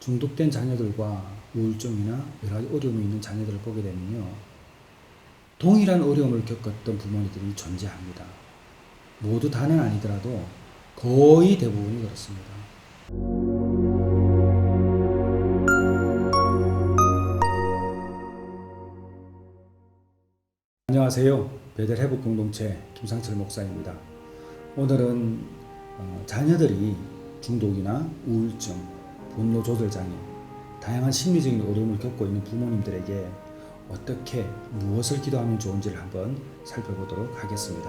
중독된 자녀들과 우울증이나 여러 가지 어려움이 있는 자녀들을 보게 되면요. 동일한 어려움을 겪었던 부모님들이 존재합니다. 모두 다는 아니더라도 거의 대부분이 그렇습니다. 안녕하세요. 베델 회복 공동체 김상철 목사입니다. 오늘은 어, 자녀들이 중독이나 우울증, 분노 조절 장애, 다양한 심리적인 어려움을 겪고 있는 부모님들에게 어떻게 무엇을 기도하면 좋은지를 한번 살펴보도록 하겠습니다.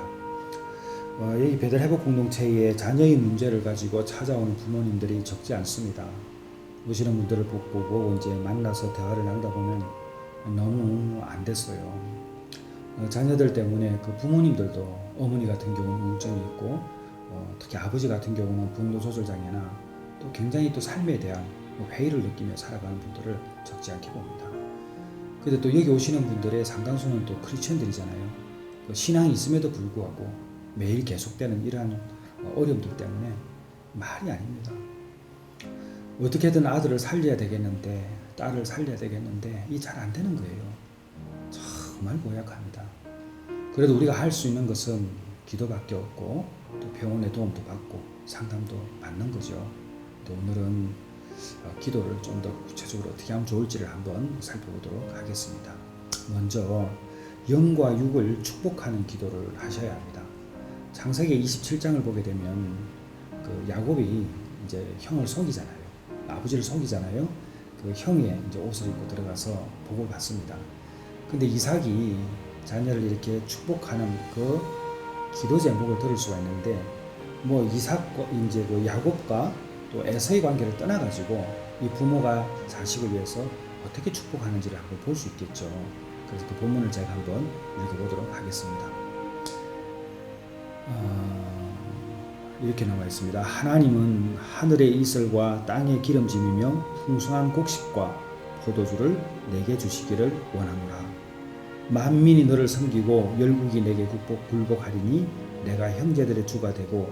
어, 여기 베델 회복 공동체에 자녀의 문제를 가지고 찾아오는 부모님들이 적지 않습니다. 오시는 분들을 보고, 보고 이제 만나서 대화를 나누다 보면 너무 안 됐어요. 어, 자녀들 때문에 그 부모님들도 어머니 같은 경우는 우울증이 있고 어, 특히 아버지 같은 경우는 분노 조절 장애나 또 굉장히 또 삶에 대한 뭐 회의를 느끼며 살아가는 분들을 적지 않게 봅니다. 근데 또 여기 오시는 분들의 상당수는 또 크리스천들이잖아요. 그 신앙이 있음에도 불구하고 매일 계속되는 이러한 어, 어려움들 때문에 말이 아닙니다. 어떻게든 아들을 살려야 되겠는데 딸을 살려야 되겠는데 이 잘 안 되는 거예요. 정말 고약합니다. 그래도 우리가 할 수 있는 것은 기도밖에 없고 또 병원의 도움도 받고 상담도 받는 거죠. 또 오늘은 어, 기도를 좀 더 구체적으로 어떻게 하면 좋을지를 한번 살펴보도록 하겠습니다. 먼저 영과 육을 축복하는 기도를 하셔야 합니다. 창세기 27장을 보게 되면 그 야곱이 이제 형을 속이잖아요. 아버지를 속이잖아요. 그 형의 이제 옷을 입고 들어가서 복을 받습니다. 근데 이삭이 자녀를 이렇게 축복하는 그 기도 제목을 들을 수가 있는데 뭐 이삭과 이제 그 야곱과 또 에서의 관계를 떠나가지고 이 부모가 자식을 위해서 어떻게 축복하는지를 한번 볼 수 있겠죠. 그래서 그 본문을 제가 한번 읽어보도록 하겠습니다. 아, 이렇게 나와 있습니다. 하나님은 하늘의 이슬과 땅의 기름짐이며 풍성한 곡식과 포도주를 내게 주시기를 원하노라. 만민이 너를 섬기고 열국이 내게 굴복, 굴복하리니 내가 형제들의 주가 되고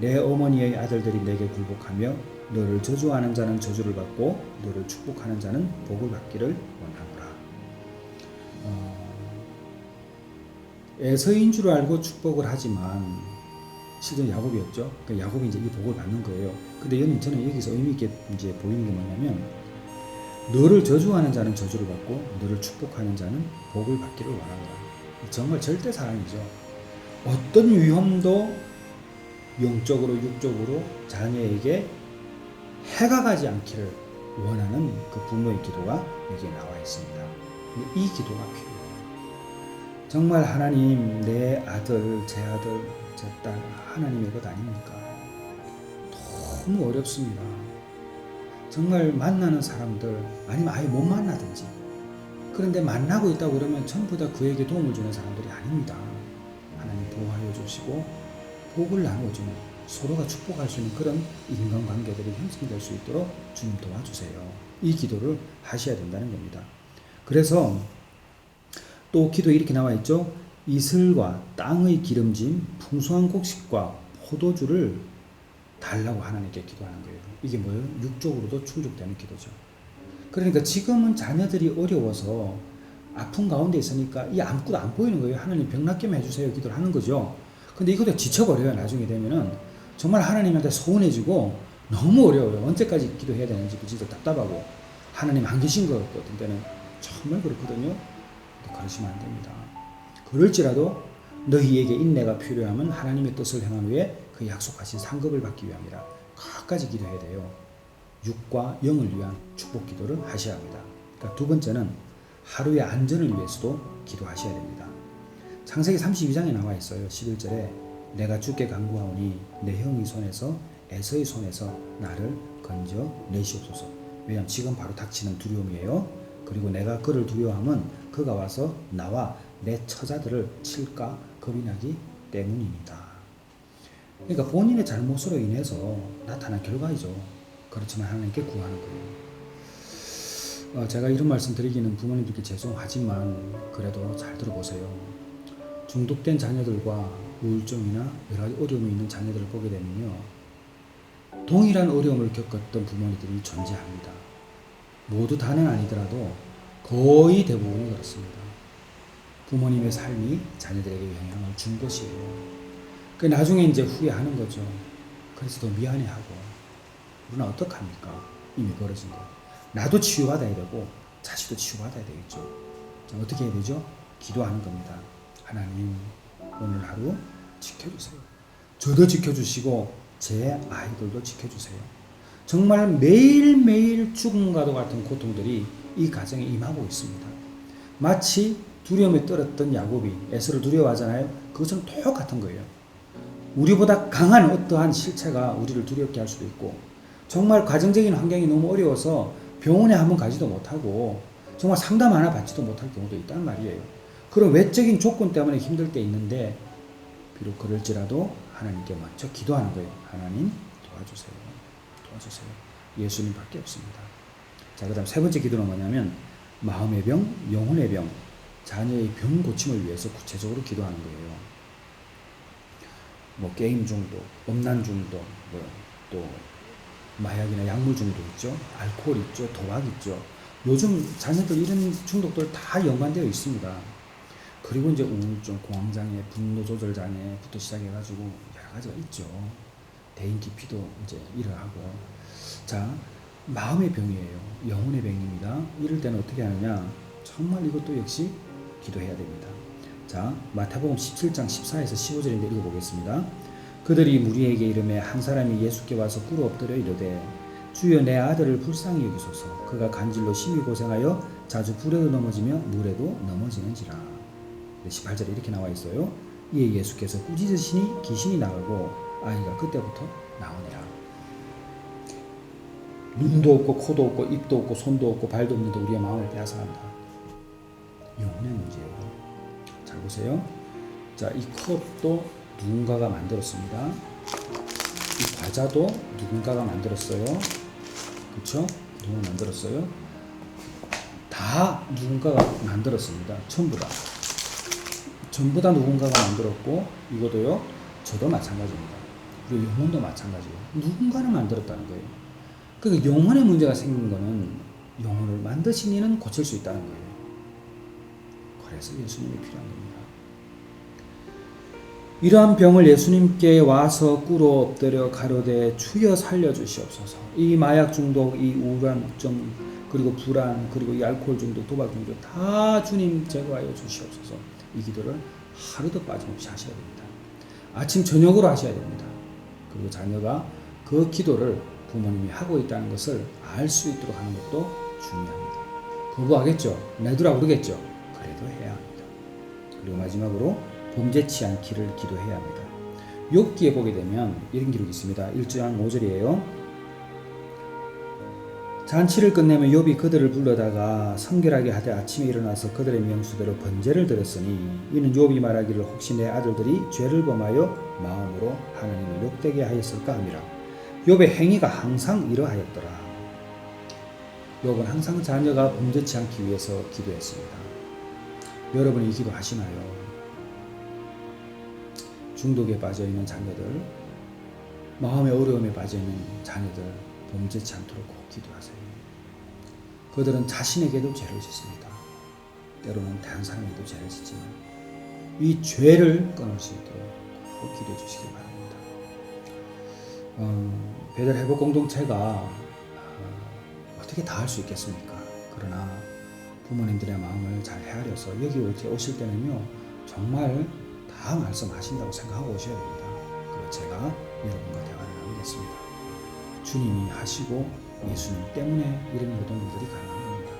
내 어머니의 아들들이 내게 굴복하며 너를 저주하는 자는 저주를 받고 너를 축복하는 자는 복을 받기를 원하노라. 어, 에서인 줄 알고 축복을 하지만 실은 야곱이었죠. 그 야곱이 이제 이 복을 받는 거예요. 근데 여는 저는 여기서 의미 있게 이제 보이는 게 뭐냐면 너를 저주하는 자는 저주를 받고 너를 축복하는 자는 복을 받기를 원하노라. 정말 절대 사랑이죠. 어떤 위험도 영적으로 육적으로 자녀에게 해가 가지 않기를 원하는 그 부모의 기도가 여기에 나와 있습니다. 이 기도가 필요해요. 정말 하나님 내 아들, 제 아들, 제 딸 하나님의 것 아닙니까? 너무 어렵습니다. 정말 만나는 사람들 아니면 아예 못 만나든지 그런데 만나고 있다고 그러면 전부 다 그에게 도움을 주는 사람들이 아닙니다. 하나님 보호하여 주시고 복을 나누어주는 서로가 축복할 수 있는 그런 인간관계들이 형성될 수 있도록 주님 도와주세요. 이 기도를 하셔야 된다는 겁니다. 그래서 또 기도에 이렇게 나와 있죠. 이슬과 땅의 기름짐, 풍성한 곡식과 포도주를 달라고 하나님께 기도하는 거예요. 이게 뭐예요? 육적으로도 충족되는 기도죠. 그러니까 지금은 자녀들이 어려워서 아픈 가운데 있으니까 이 아무것도 안 보이는 거예요. 하나님 병 낫게 해주세요. 기도를 하는 거죠. 근데 이것도 지쳐버려요. 나중에 되면은 정말 하나님한테 소원해지고 너무 어려워요. 언제까지 기도해야 되는지 진짜 답답하고 하나님 안 계신 것 어떤 때는 정말 그렇거든요. 그러시면 안 됩니다. 그럴지라도 너희에게 인내가 필요하면 하나님의 뜻을 행한 후에 그 약속하신 상급을 받기 위함이라 끝까지 기도해야 돼요. 육과 영을 위한 축복 기도를 하셔야 합니다. 그러니까 두 번째는 하루의 안전을 위해서도 기도하셔야 됩니다. 창세기 32장에 나와 있어요. 11절에 내가 주께 간구하오니 내 형의 손에서 에서의 손에서 나를 건져 내시옵소서. 왜냐하면 지금 바로 닥치는 두려움이에요. 그리고 내가 그를 두려워하면 그가 와서 나와 내 처자들을 칠까 겁이 나기 때문입니다. 그러니까 본인의 잘못으로 인해서 나타난 결과이죠. 그렇지만 하나님께 구하는 거예요. 어, 제가 이런 말씀 드리기는 부모님들께 죄송하지만 그래도 잘 들어보세요. 중독된 자녀들과 우울증이나 여러 가지 어려움이 있는 자녀들을 보게 되면요. 동일한 어려움을 겪었던 부모님들이 존재합니다. 모두 다는 아니더라도 거의 대부분이 그렇습니다. 부모님의 삶이 자녀들에게 영향을 준 것이에요. 그 나중에 이제 후회하는 거죠. 그래서 더 미안해하고 우리는 어떡합니까? 이미 벌어진 거. 나도 치유받아야 되고 자식도 치유받아야 되겠죠. 자, 어떻게 해야 되죠? 기도하는 겁니다. 하나님 오늘 하루 지켜주세요. 저도 지켜주시고 제 아이들도 지켜주세요. 정말 매일매일 죽음과도 같은 고통들이 이 가정에 임하고 있습니다. 마치 두려움에 떨었던 야곱이 에서를 두려워하잖아요. 그것은 똑같은 거예요. 우리보다 강한 어떠한 실체가 우리를 두렵게 할 수도 있고 정말 가정적인 환경이 너무 어려워서 병원에 한번 가지도 못하고 정말 상담 하나 받지도 못할 경우도 있단 말이에요. 그런 외적인 조건 때문에 힘들 때 있는데 비록 그럴지라도 하나님께 먼저 기도하는 거예요. 하나님 도와주세요. 도와주세요. 예수님밖에 없습니다. 자, 그다음 세 번째 기도는 뭐냐면 마음의 병, 영혼의 병, 자녀의 병 고침을 위해서 구체적으로 기도하는 거예요. 뭐 게임 중독, 음란 중독, 뭐또 마약이나 약물 중독 있죠, 알코올 있죠, 도박 있죠. 요즘 자녀들 이런 중독들 다 연관되어 있습니다. 그리고 이제 우울증, 공황장애, 분노 조절 장애부터 시작해가지고 여러 가지가 있죠. 대인 기피도 이제 일어나고. 자, 마음의 병이에요. 영혼의 병입니다. 이럴 때는 어떻게 하느냐? 정말 이것도 역시 기도해야 됩니다. 자, 마태복음 17장 14에서 15절인데 읽어보겠습니다. 그들이 무리에게 이름에 한 사람이 예수께 와서 꿇어 엎드려 이르되 주여 내 아들을 불쌍히 여기소서 그가 간질로 심히 고생하여 자주 불에도 넘어지며 물에도 넘어지는지라 18절에 이렇게 나와 있어요 이에 예수께서 꾸짖으시니 귀신이 나가고 아이가 그때부터 나오니라 눈도 없고 코도 없고 입도 없고 손도 없고 발도 없는데 우리의 마음을 빼앗아간다 영혼의 문제예요 잘 보세요 자 이 컵도 누군가가 만들었습니다 이 과자도 누군가가 만들었어요 그렇죠? 누가 만들었어요? 다 누군가가 만들었습니다. 전부 다. 전부 다 누군가가 만들었고 이것도요. 저도 마찬가지입니다. 그리고 영혼도 마찬가지예요. 누군가는 만들었다는 거예요. 그 영혼의 문제가 생긴 거는 영혼을 만드신 이는 고칠 수 있다는 거예요. 그래서 예수님이 필요한 겁니다. 이러한 병을 예수님께 와서 꿇어 엎드려 가로되 주여 살려 주시옵소서. 이 마약 중독, 이 우울증, 그리고 불안, 그리고 이 알코올 중독, 도박 중독 다 주님 제거하여 주시옵소서. 이 기도를 하루도 빠짐없이 하셔야 됩니다. 아침 저녁으로 하셔야 됩니다. 그리고 자녀가 그 기도를 부모님이 하고 있다는 것을 알 수 있도록 하는 것도 중요합니다. 거부하겠죠? 내두라 그러겠죠? 그래도 해야 합니다. 그리고 마지막으로 범죄치 않기를 기도해야 합니다. 욥기에 보게 되면 이런 기록이 있습니다. 1장 5절이에요. 잔치를 끝내면 욥이 그들을 불러다가 성결하게 하되 아침에 일어나서 그들의 명수대로 번제를 드렸으니 이는 욥이 말하기를 혹시 내 아들들이 죄를 범하여 마음으로 하나님을 욕되게 하였을까 함이라. 욥의 행위가 항상 이러하였더라. 욥은 항상 자녀가 범죄치 않기 위해서 기도했습니다. 여러분이 기도 하시나요? 중독에 빠져 있는 자녀들, 마음의 어려움에 빠져 있는 자녀들 범죄치 않도록 꼭 기도하세요. 그들은 자신에게도 죄를 짓습니다. 때로는 다른 사람에게도 죄를 짓지만 이 죄를 끊을 수 있도록 꼭 기도해 주시기 바랍니다. 어, 배달 회복 공동체가 어, 어떻게 다 할 수 있겠습니까? 그러나 부모님들의 마음을 잘 헤아려서 여기 오실 때는요 정말 다 말씀하신다고 생각하고 오셔야 됩니다. 그리고 제가 여러분과 대화를 나누겠습니다. 주님이 하시고 예수님 때문에 이런 모든 일들이 가능한 겁니다.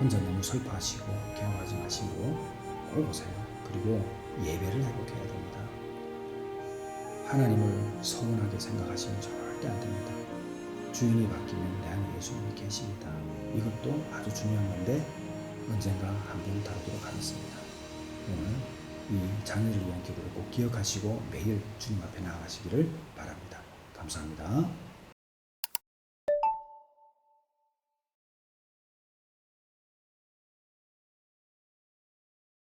혼자 너무 슬퍼하시고 괴로워하지 마시고 꼭 오세요. 그리고 예배를 회복해야 됩니다. 하나님을 서운하게 생각하시면 절대 안 됩니다. 주인이 바뀌면 내 안에 예수님이 계십니다. 이것도 아주 중요한 건데 언젠가 한번 다루도록 하겠습니다. 오늘 이 자녀를 위한 기도를 꼭 기억하시고 매일 주님 앞에 나아가시기를 바랍니다. 감사합니다.